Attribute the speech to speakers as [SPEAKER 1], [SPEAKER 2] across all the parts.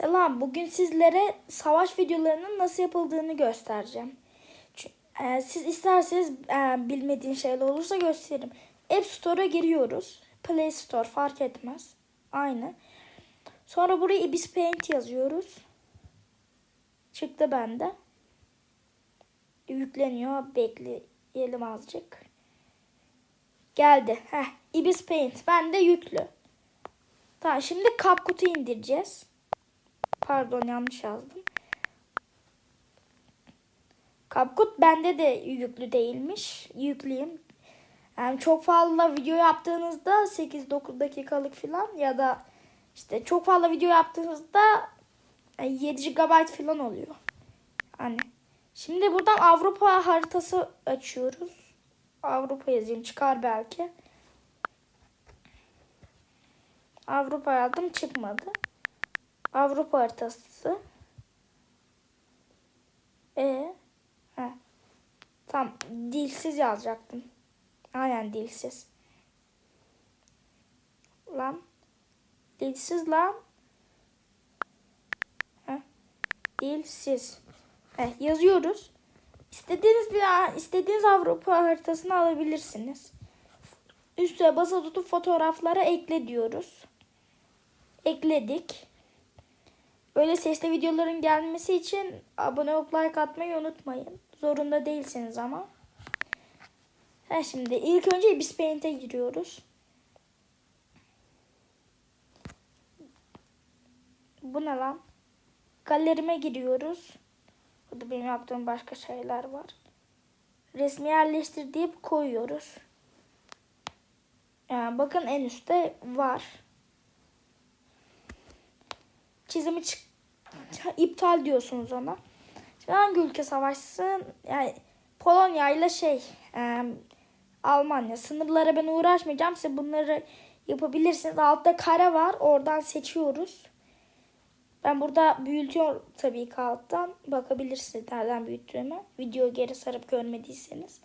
[SPEAKER 1] Selam. Bugün sizlere savaş videolarının nasıl yapıldığını göstereceğim. E, Siz isterseniz e, bilmediğin şeyler olursa gösteririm. App Store'a giriyoruz. Play Store fark etmez. Aynı. Sonra buraya Ibis Paint yazıyoruz. Çıktı bende. Yükleniyor. Bekleyelim azıcık. Geldi. Heh, Ibis Paint. Bende yüklü. Tamam şimdi CapCut'u indireceğiz. Pardon yanlış yazdım. CapCut bende de yüklü değilmiş. Yükleyeyim. Yani çok fazla video yaptığınızda 8-9 dakikalık falan ya da işte çok fazla video yaptığınızda 7 GB falan oluyor. Hani şimdi buradan Avrupa haritası açıyoruz. Avrupa yazayım çıkar belki. Avrupa yazdım çıkmadı. Avrupa haritası. E he. Tam dilsiz yazacaktım. Aynen dilsiz. Lan. Dilsiz lan. Heh. Dilsiz. Heh, yazıyoruz. İstediğiniz bir istediğiniz Avrupa haritasını alabilirsiniz. Üstüne basa tutup fotoğraflara ekle diyoruz. Ekledik. Böyle sesli videoların gelmesi için abone olup like atmayı unutmayın. Zorunda değilsiniz ama. Ha şimdi ilk önce Ibis Paint'e giriyoruz. Bu ne lan? Galerime giriyoruz. Burada benim yaptığım başka şeyler var. Resmi yerleştir deyip koyuyoruz. Yani bakın en üstte var. Çizimi çık iptal diyorsunuz ona. Şimdi hangi ülke savaşsın? Yani Polonya ile şey e, Almanya. Sınırlara ben uğraşmayacağım. Size bunları yapabilirsiniz. Altta kare var. Oradan seçiyoruz. Ben burada büyütüyorum tabii ki alttan. Bakabilirsiniz nereden büyüttüğümü. Video geri sarıp görmediyseniz.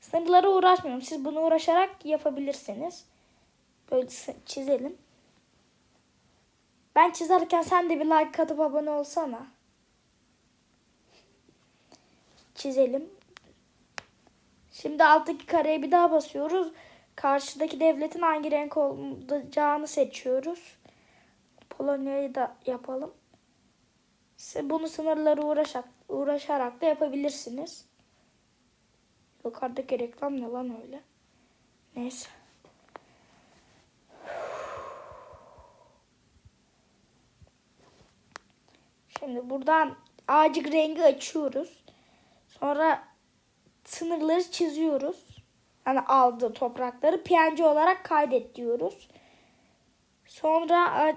[SPEAKER 1] Sınırlara uğraşmıyorum. Siz bunu uğraşarak yapabilirsiniz. Böyle çizelim. Ben çizerken sen de bir like atıp abone olsana. Çizelim. Şimdi alttaki kareye bir daha basıyoruz. Karşıdaki devletin hangi renk olacağını seçiyoruz. Polonya'yı da yapalım. Bunu sınırları uğraşarak, uğraşarak da yapabilirsiniz. Yukarıdaki reklam ne lan öyle? Neyse. Şimdi buradan ağacık rengi açıyoruz. Sonra sınırları çiziyoruz. Yani aldığı toprakları PNG olarak kaydet diyoruz. Sonra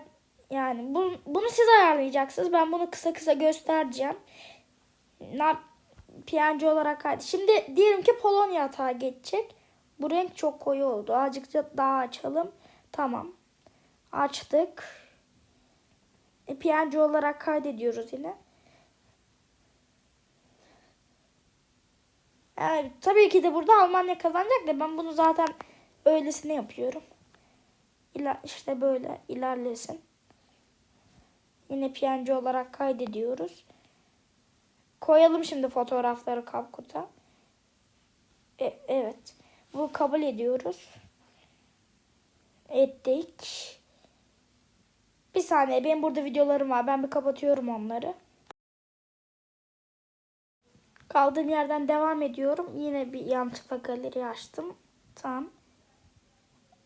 [SPEAKER 1] yani bunu, bunu siz ayarlayacaksınız. Ben bunu kısa kısa göstereceğim. Ne PNG olarak kaydet. Şimdi diyelim ki Polonya hata geçecek. Bu renk çok koyu oldu. Azıcık daha açalım. Tamam. Açtık. PNG olarak kaydediyoruz yine. Yani, tabii ki de burada Almanya kazanacak da ben bunu zaten öylesine yapıyorum. İler, işte böyle ilerlesin. Yine PNG olarak kaydediyoruz. Koyalım şimdi fotoğrafları CapCut'a. E, evet. Bu kabul ediyoruz. Ettik. Bir saniye benim burada videolarım var. Ben bir kapatıyorum onları. Kaldığım yerden devam ediyorum. Yine bir yanlışlıkla galeri açtım. Tamam.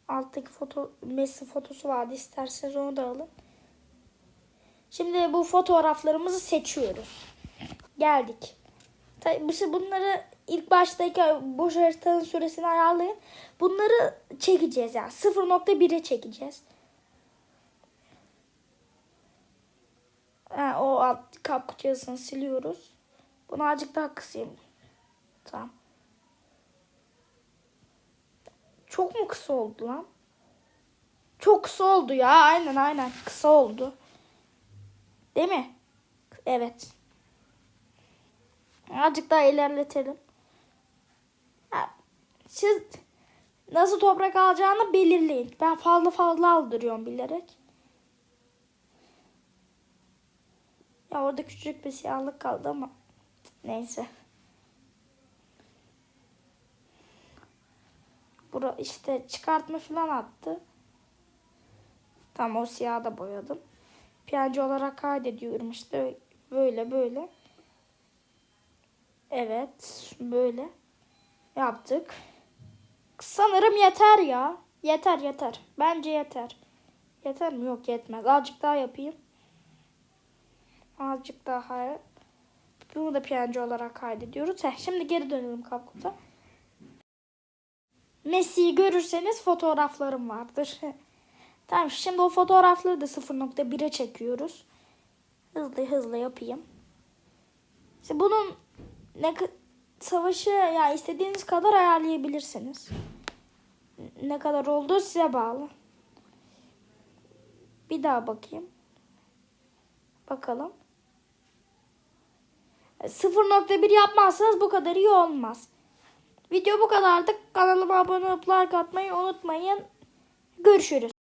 [SPEAKER 1] Alttaki foto Messi fotosu vardı. İsterseniz onu da alın. Şimdi bu fotoğraflarımızı seçiyoruz. Geldik. Bunları ilk baştaki boş haritanın süresini ayarlayın. Bunları çekeceğiz yani. 0.1'e çekeceğiz. Ha, o alt kap yazısını siliyoruz. Bunu azıcık daha kısayım. Tamam. Çok mu kısa oldu lan? Çok kısa oldu ya. Aynen aynen. Kısa oldu. Değil mi? Evet. Azıcık daha ilerletelim. Siz nasıl toprak alacağını belirleyin. Ben fazla fazla aldırıyorum bilerek. Ya orada küçük bir siyahlık kaldı ama neyse. Bura işte çıkartma falan attı. Tam o siyahı da boyadım. PNG olarak kaydediyorum işte böyle böyle. Evet böyle yaptık. Sanırım yeter ya. Yeter yeter. Bence yeter. Yeter mi? Yok yetmez. Azıcık daha yapayım. Azıcık daha. Bunu da PNG olarak kaydediyoruz. Heh, şimdi geri dönelim Kapkut'a. Messi'yi görürseniz fotoğraflarım vardır. tamam şimdi o fotoğrafları da 0.1'e çekiyoruz. Hızlı hızlı yapayım. İşte bunun ne savaşı ya istediğiniz kadar ayarlayabilirsiniz. Ne kadar olduğu size bağlı. Bir daha bakayım. Bakalım. 0.1 yapmazsanız bu kadar iyi olmaz. Video bu kadardı. Kanalıma abone olup like atmayı unutmayın. Görüşürüz.